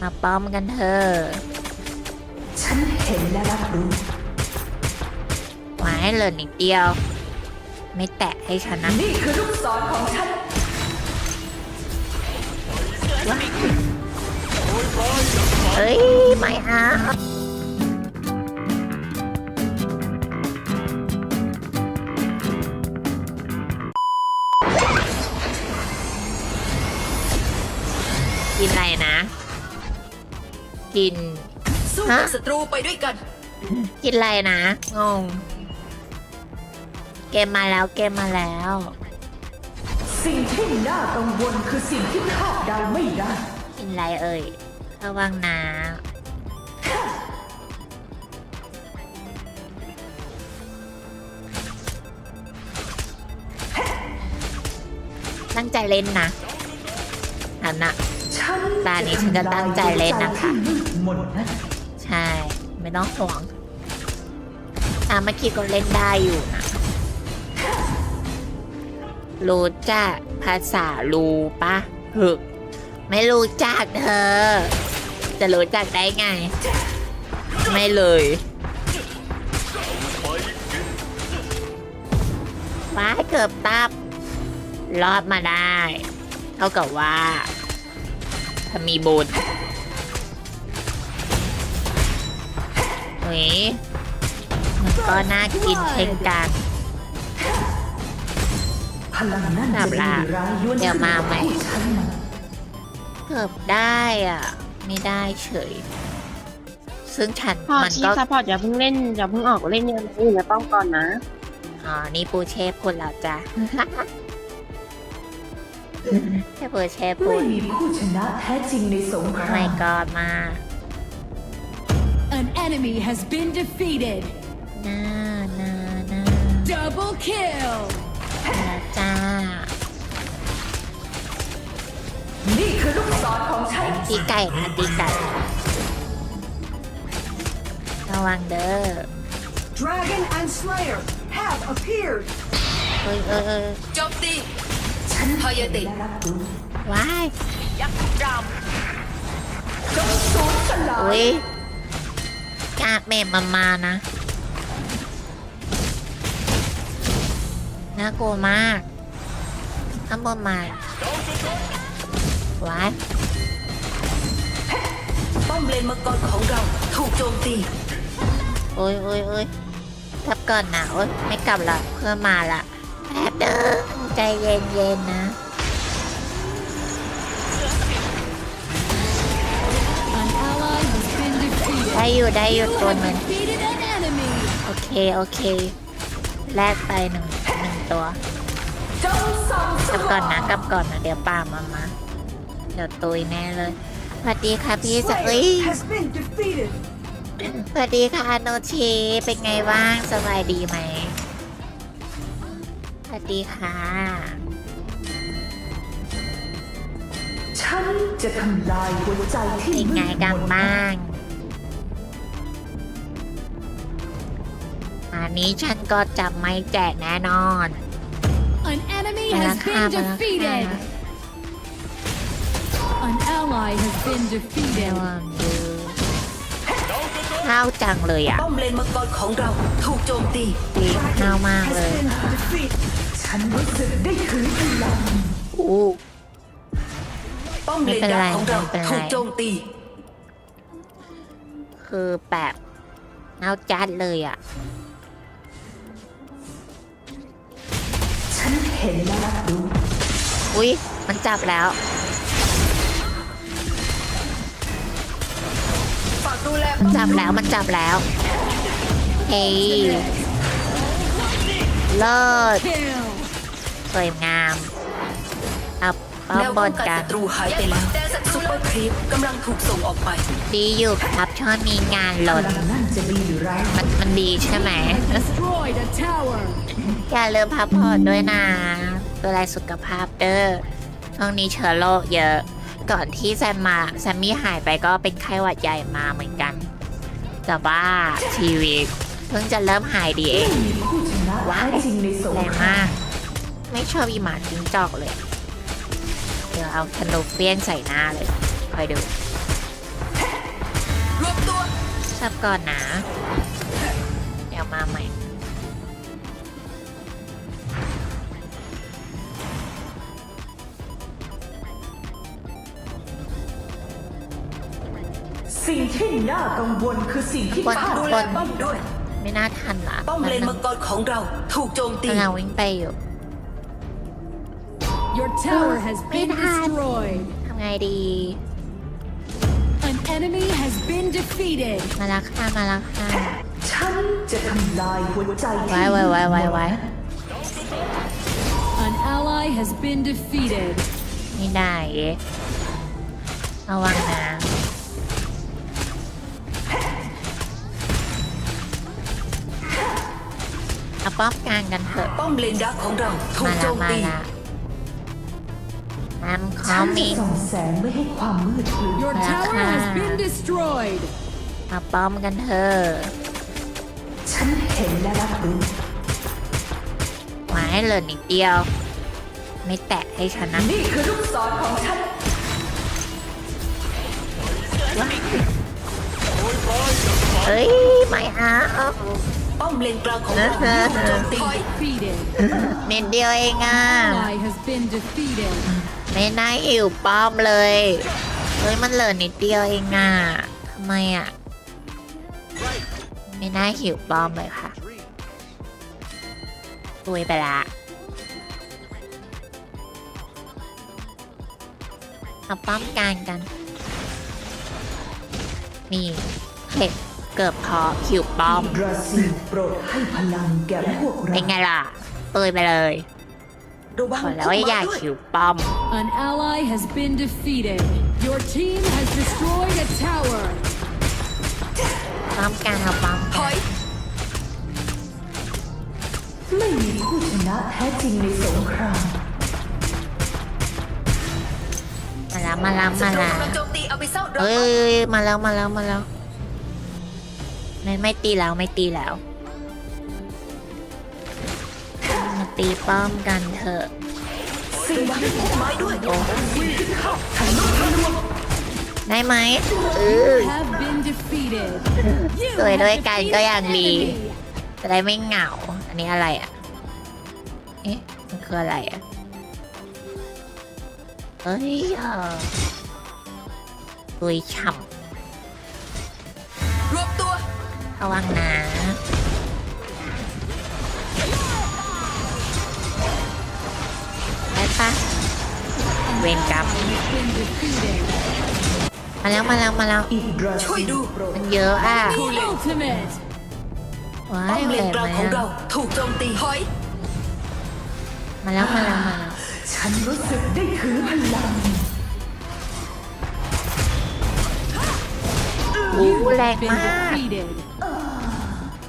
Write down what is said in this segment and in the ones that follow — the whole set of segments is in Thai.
มาป้อมกันเถอะฉันเห็นและรับรู้ไว้เหลือนิดเดียว ไม่แตะให้ฉันนะนี่คือลูกศรของฉันเฮ้ย ไม่เอา กิน สู้กับศัตรูไปด้วยกัน กินอะไรนะงง เกมมาแล้วเกมมาแล้ว สิ่งที่น่ากังวลคือสิ่งที่คาดเดาไม่ได้กินอะไรเอ่ยระวังนะตั้งใจเล่นนะอันนะฉัน ตานี้ฉันจะตั้งใจเล่นนะคะ ใช่ ไม่ต้องห่วงตามเมื่อกี้ก็เล่นได้อยู่นะ รู้จักภาษาลูปะหึไม่รู้จักเธอ จะรู้จักได้ไง ไม่เลยว้าเกือบตับ รอดมาได้ เท่ากับว่า ถ้ามีบุญเฮ้ยมันก็น่ากินเช่นกันพลังนั้นกลัจะบดีละหรือร้ายล้วนเดี๋ยวมาใหม่ผู้ฉันมาเกือบได้อะ ไม่ได้เฉย ซึ่งฉันพอมันชีก็ซัพพอร์ตอย่าเพิ่งเล่นอย่าเพิ่งออกเล่นอย่างอื่นนะต้องก่อนนะ อ๋อนี่ปูเชฟพูดแล้วจ้ะ แค่ปูเชฟพูไม่ดมีผู้ชนะแท้จริงในสงคราม ไม่กอดมา An enemy has been defeated. น่าน่าน่า Double kill. แล้วจ้า นี่คือลูกศรของฉัน ตีไก่ค่ะตีไก่ ระวังเด้อ Dragon and Slayer have appeared. เอ้ยเอ้ยเอ้ยโจมตีฉัน พยติและรับรู้ว้ายยักษ์ดำจงสูญสลายอุ้ยกากเมมมามานะน่ากลัวมากข้างบนมาว้ายป้อมเลนมังกรของเราถูกโจมตีโอ้ยโอ้ยโอ้ยทับก่อนนะโอ้ยไม่กลับละเพื่อนมาละแป๊บเดิม ใจเย็นเย็นๆนะ An ally has been defeated. ได้อยู่ได้อยู่ You ตัว have หนึง defeated an enemy. โอเค โอเค แลกไปหนึ่งหนึ่งตัวจงส่องสกลับว่างก่อนนะกลับก่อนนะเดี๋ยวป่ามามา เดี๋ยวตุยแน่เลยสวัสดีค่ะพี่สะเอ้ย has been defeated สวัสดีค่ะโนชีเป็นไงบ้างสบายดีไหมส วัสดีค่ะ ฉันจะทำลายหัวใจที่เป็นมืไงดกันมนบ้างอันนี้ฉันก็จะไม่แจกแน่นอน An enemy ไปแล้ว has ค่ะ been ไปแล้วค่ะ defeated. An ally has been เดี๋ยว defeated. ดูข้าวจังเลยอะป้อมเลนมังกรของเราถูกโจมตี ดีข้าวมากเลย ฉันรู้สึกได้ถึงพลังอู้ ป้อมเลนดักของเราไม่เป็นไร ถูกโจมตี คือแบบเอาจัดเลยอะ ฉันเห็นและรับรู้ อุ้ยมันจับแล้ว ฝากดูแลมันจับแล้ว มันจับแล้ว เฮ้ยเลิศ Kill. สวยงามเอาป้อมแนวบป้องนกันกันศัตรูหายไปแล้วซุปเปอร์ครีปกำลังถูกส่งออกไป ดีอยู่ครับช่วงนี้งานพล้นลังนั่นจะดีหรือร้ายมันมันดีใช่ไหม Destroyed a tower. อย่าลืมพักผ่อนด้วยนะดูแลสุขภาพเด้อช่วงนี้เชื้อโรคเยอะ ก่อนที่แซมมาแซมมี่หายไปก็เป็นไข้หวัดใหญ่มาเหมือนกัน แต่ว่าชีวิตเพิ่งจะเริ่มหายดีเองไม่มีผู้ชนะแท้จริงในสงแรงครามาก ไม่ชอบอีหมาจิ้งจอกเลย เดี๋ยวเอาธนูเฟี้ยงใส่หน้าเลย คอยดูรวบตัวสับก่อนนะ เดี๋ยวมาใหม่ สิ่งที่น่ากังวลคือสิ่งที่บนคาดดูบแลนป้อมด้วย ไม่น่าทันละป้อมเลนมังกรของเราถูกโจมตี กำลังวิ่งไปอยู่ Your tower has been destroyed. ทำไงดี An enemy has been defeated. มาแล้วค่ะมาแล้วค่ะฉันจะทำลายหัวใจที่ไว้ไว้ไว้ไว้ไว้ An ally has been defeated. ไม่ได้เอ๊ะระวังนะ เอาป้อมกลางกันเถอะ ป้อมเลนดักของเราถูมากโจละมมาตีละ น้ำคอฉันมจะมิส่องแสงไม่ให้ความมืดกลืน Your Malaka. tower has been destroyed. มาป้อมกันเถอะฉันเห็นและรับรู้ไว้เหลือนิดเดียว ไม่แตะให้ฉันนะนี่คือลูกศรของฉันเฮ้ยไม่เอาป้อมเลนกลางของเราถูกโจมตี Defeated. นิดเดียวเองอะ Ally has been defeated. ไม่น่าหิวป้อมเลย เฮ้ยมันเหลือนิดเดียวเองอะทำไมอะ ไม่น่าหิวป้อมเลยค่ะตุยไปละเอาป้อมกลางกัน นี่เห็ดเกือบพอหิวป้อมบราซิลโปรดให้พลังแก่พวกเราเป็นไงล่ะตุยไปเลย ระวังบอกแล้วว่าอย่าหิวป้อม An ally has been defeated. Your team has destroyed a tower. ป้อมกลางเอาป้อมถอยไม่มีผู้ชนะแท้จริงในสงครามมาแล้วมาแล้วศัมาตรูแล้วกำลังโจมตีเอาไปเศร้าดราเอ้ม่ายมาแล้วมาแล้วมาแล้วไม่ไม่ตีแล้วไม่ตีแล้ว ตีป้อมกันเถอะสิ่งที่ไม้ด้วยโอ้ได้ไหมเออ Have been defeated. You สวย have ด้วยกัน defeated ก็ยัง an ดี enemy. จะได้ไม่เหงา อันนี้อะไรอะ เอ๊ะ มันคืออะไรอะ เอ้ยเออตุยฉ่รวบตัวำระวังนะ เวรกรรม Been defeated. มาแล้วมาแล้วมาแล้วอีกบราช่วยซิลดูโปรดมันเยอะอะ Ultimate. ว้าป้อยมเลเห็นนกลางไหมของเราอะถูกโจมตีถอยมาแล้วมาแล้วมาแล้วฉันรู้สึกได้ถือพลังโอ้แรง Been มาก defeated.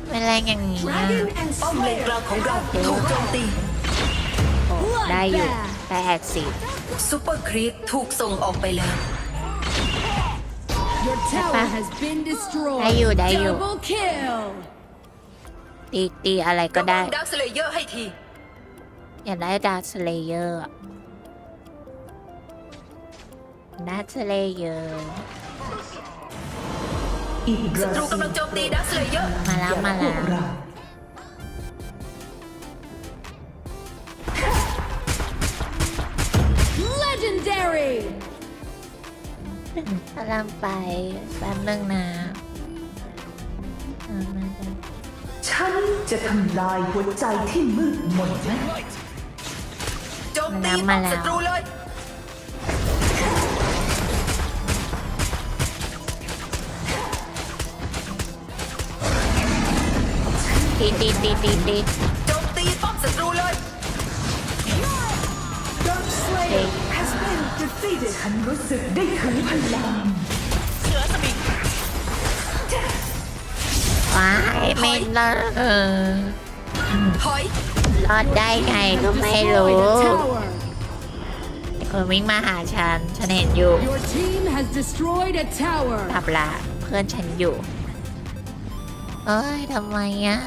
ไม่แรงอย่างนี้อะป้อมเลนกลางของเราถูกโจมตีโอ้ได้อยู่แปดสิบ ซูเปอร์ครีปถูกส่งออกไปแล้ว Your tower has been destroyed. ได้อยู่ได้อยู่ Double kill. ตีตีอะไรก็ระวัได้งดักสเลเยอร์ให้ที อยากได้ดาร์สเลเยอร์ดาร์สเลเยอร์อีกบศัราตรูซิลกำลังโจมตีดักสเลเยอร์มาแล้วมาพวแล้กว เรา Legendary. กำลังไปแป๊บนึงนะเอามาจ้ะฉันจะทำลายหัวใจที่มืดมนนั้น โจมตีป้อมศัตรูเลย ตีตีตีตีตีโจมตีป้อมศัตรูเลยตี has been defeated ฉันรู้สึกได้ถือพลังว้ายไม่รอดเออถอยรอดได้ไงก็ไม่รู้ Destroyed a tower. คนวิ่งมาหาฉัน ฉันเห็นอยู่ Your team has destroyed a tower. กลับละเพื่อนฉันอยู่ เอ้ยทำไมอะ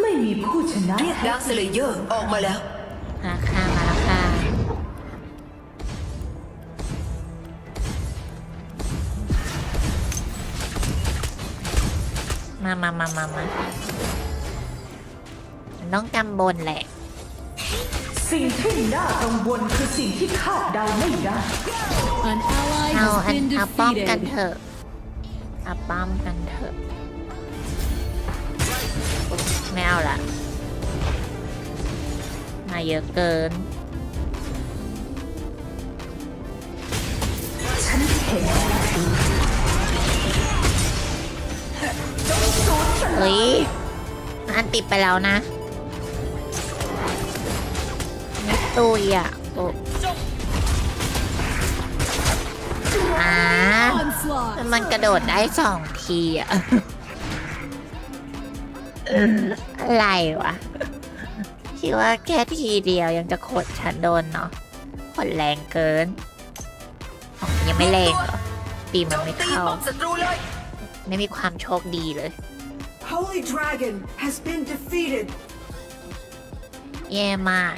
ไม่มีผู้ชนะเรียกดักสเลเยอร์ออกมาแล้ว มาค่ะมาแล้วค่ะมามามามามามันต้องจำบนแหละ สิ่งที่น่ากังวลคือสิ่งที่คาดเดาไม่ได้เอาอัน been เอาป้อมกันเถออะเอาป้อมกันเถอะไม่เอาละ มาเยอะเกิน ฉันเห็นเฮ้ยอันติดไปแล้วนะไม่ตุยอะโอ้อามันกระโดดได้สองทีอะอะไรวะ คิดว่าแค่ทีเดียวยังจะขดฉันโดนเนาะขดแรงเกินของยังไม่แรงเหรอตีมันไม่เข้า ไม่มีความโชคดีเลย Holy Dragon has been defeated. แย่มาก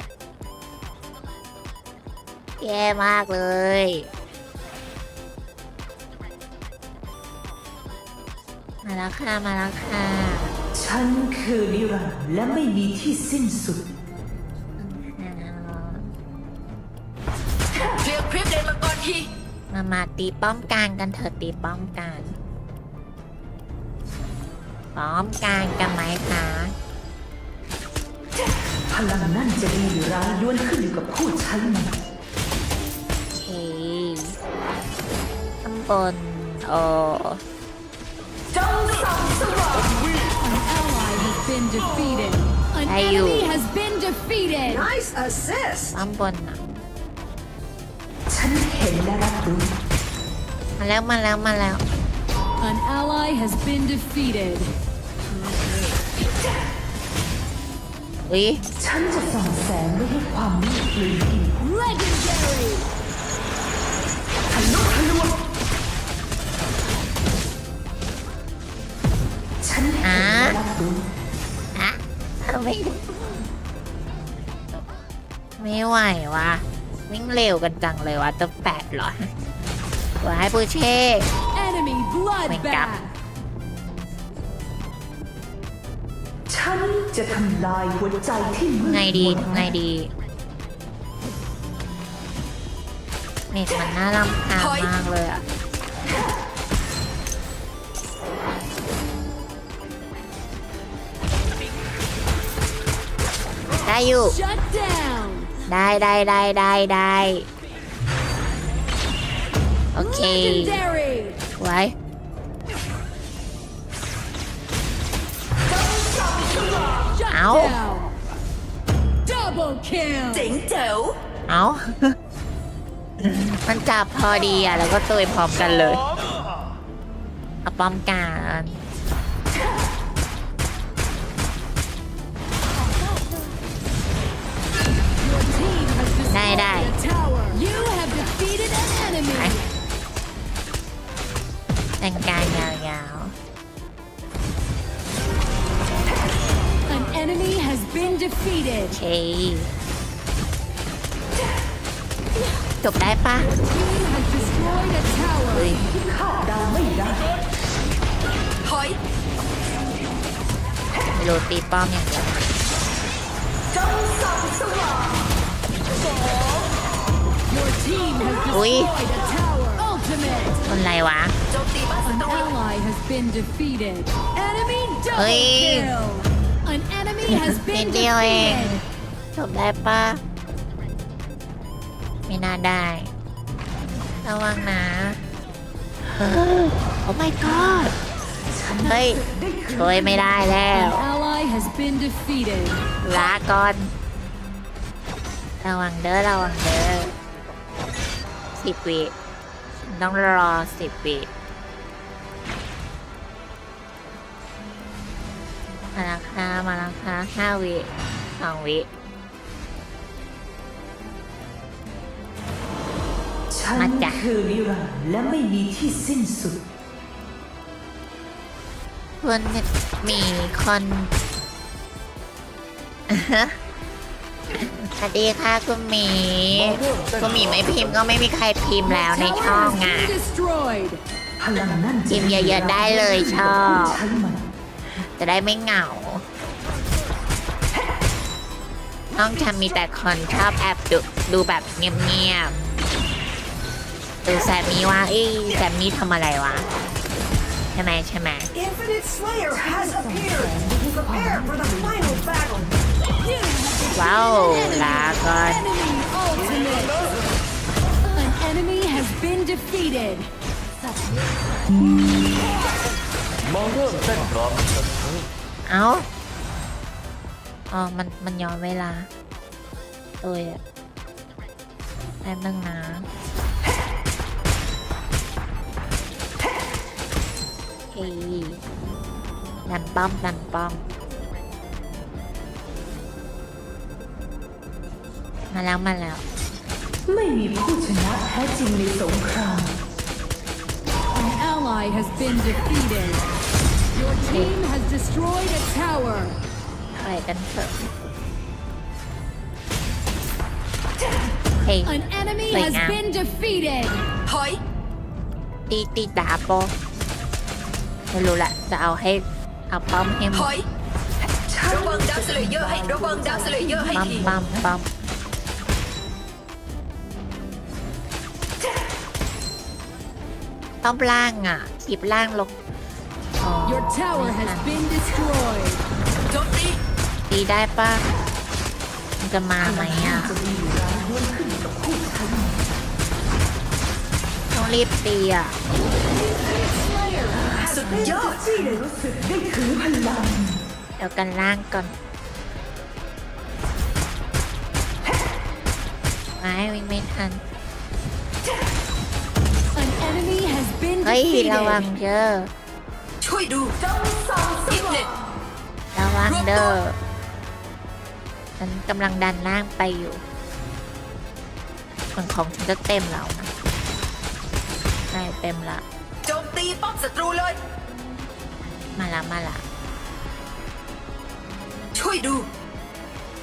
แย่มากเลย มาแล้วค่ะ มาแล้วค่ะ ฉันคือนิรันดร์และไม่มีที่สิ้นสุดเคลียร์คลิปเดนมังกรทีมามาตีป้อมกลางกันเถอะตีป้อมกลางป้อมกลางกันไหมคะพลังนั่นจะดีหรือร้ายล้วนขึ้นอยู่กับผู้ใช้มันโอเคข้างบนโอ้ An ally has been defeated. An enemy has been defeated. Nice assist. Ambon na. Malaw, malaw, malaw. An ally has been defeated. Uy. Legendary. Ah? ไม่ไม่ไหววะวิ่งเร็วกันจังเลยวะตัวแปดเหรอว่าให้ปูเช่ Enemy bloodbath. ฉันจะทำลายหัวใจที่มืดไงดีมนทำไงดีเมกมันน่ารำคาญมากเลยอะ ได้อยู่ Shut down. ได้ได้ได้ได้ได้โอเค Legendary. ไว้ Shut Ow. down. Double kill. เจ๋งเจ๋วเอามันจับพอดีอะ แล้วก็ตุยพร้อมกันเลยเอาป้อมกัน has destroyed Die, die. a tower. You have defeated an enemy. แต่งกายยาว An enemy has been defeated. ๆโอเคจบได้ปะ Team has destroyed a tower. เฮ้ยคาดเดาไม่ได้ถอยไม่รู้ตีป้อมอย่างเดียว Your team has Ui. destroyed a tower. Ultimate. คนไรวะโจมตีบ้านศั An ตรู ally has been defeated. Enemy double Ui. kill. An enemy has นิ been ดเดียวเอง defeated. จบได้ปะไม่น่าได้ ระวังนะโอ้ my god เฮ้ยช่วยไม่ได้แล้ว An ally has been defeated. ลาก่อน ระวังเด้อระวังเด้อสิบวิต้องรอสิบวิมาแล้วค่ะมาแล้วค่ะห้าวิสองวิฉันมาจ้ะคือนิรันดร์และไม่มีที่สิ้นสุดคุณมีคน สวัสดีค่ะคุณหมี คุณหมีไม่พิมพ์ก็ไม่มีใครพิมพ์แล้วใน Tower ช่อง has อะ been destroyed. พลังนั่นจะจิ้มเยอะๆได้เลยชอบผู้ใช้มันจะได้ไม่เหงา น้องจะมีแต่คนชอบแอบดูดูแบบเงียบๆ ดูแซมมี่ว่าเอ้ยแซมมี่ทำอะไรวะ ใช่ไหมใช่ไหม Infinite Slayer has appeared. Prepare for the final battle. ว้าวลาก่อน Enemy ultimate. An enemy has been defeated. มาเริ่มเต้นรำกันเถอะเอ้าอ๋อมันมันย้อนเวลาเอ้ยอะแป๊บนึงนะเฮ้ยดันป้อมดันป้อม มาแล้วมาแล้ว ไม่มีผู้ชนะแท้จริงในสงคราม An ally has been defeated. Your team has destroyed a tower. ไปกันเถอะเฮ้ย An enemy Wait has now. been defeated. ถอย ตีตีดาบโปไม่รู้แหละจะเอาให้เอาป้อมให้หมถดอย ระวังดาวสเลเยอร์ให้ ระวังดาวสเลเยอร์ให้ปั๊มที ปั๊มปั๊ม ต้องล่างอะคลิปล่างลงตีได้ปะมันจะมาไหมอะต้องรีบตีอะสุดยอดที่ได้รู้สึกได้ถือพลังเดี๋ยวกันล่างก่อนไม่วิ่งไม่ทัน ฮ้ยระวัง defeated. เด้อช่วยดูอิฟเน็ตระวังเด้อฉันกำลังดันล่างไปอยู่ส่วนของฉันจะเต็มแล้วนะใช่เต็มละโจมตีป้อมศัตรูเลย มาละมาละช่วยดู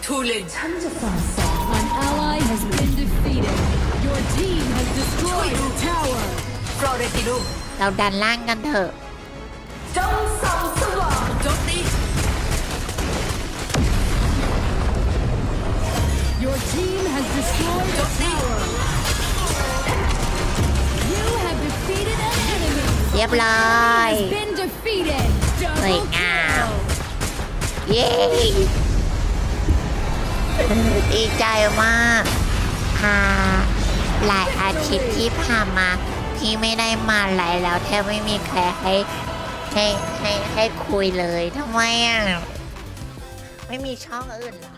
ทูเลนฉันจะสั่งสอน An ally has been defeated. Your team has destroyed a tower. ฟลอเรติโด เราดันล่างกันเถอะจงส่องสว่างโจมตี Your team has destroyed a tower. You have defeated an enemy. เรียบร้อย Has been defeated. สวย Double งาม kill. เย้ดีใจมากค่ะหลายอาทิตย์ที่ผ่านมา ที่ไม่ได้มาไลฟ์แล้วแทบไม่มีใครให้ให้ให้ให้คุยเลยทำไมอะ ไม่มีช่องอื่นหรอ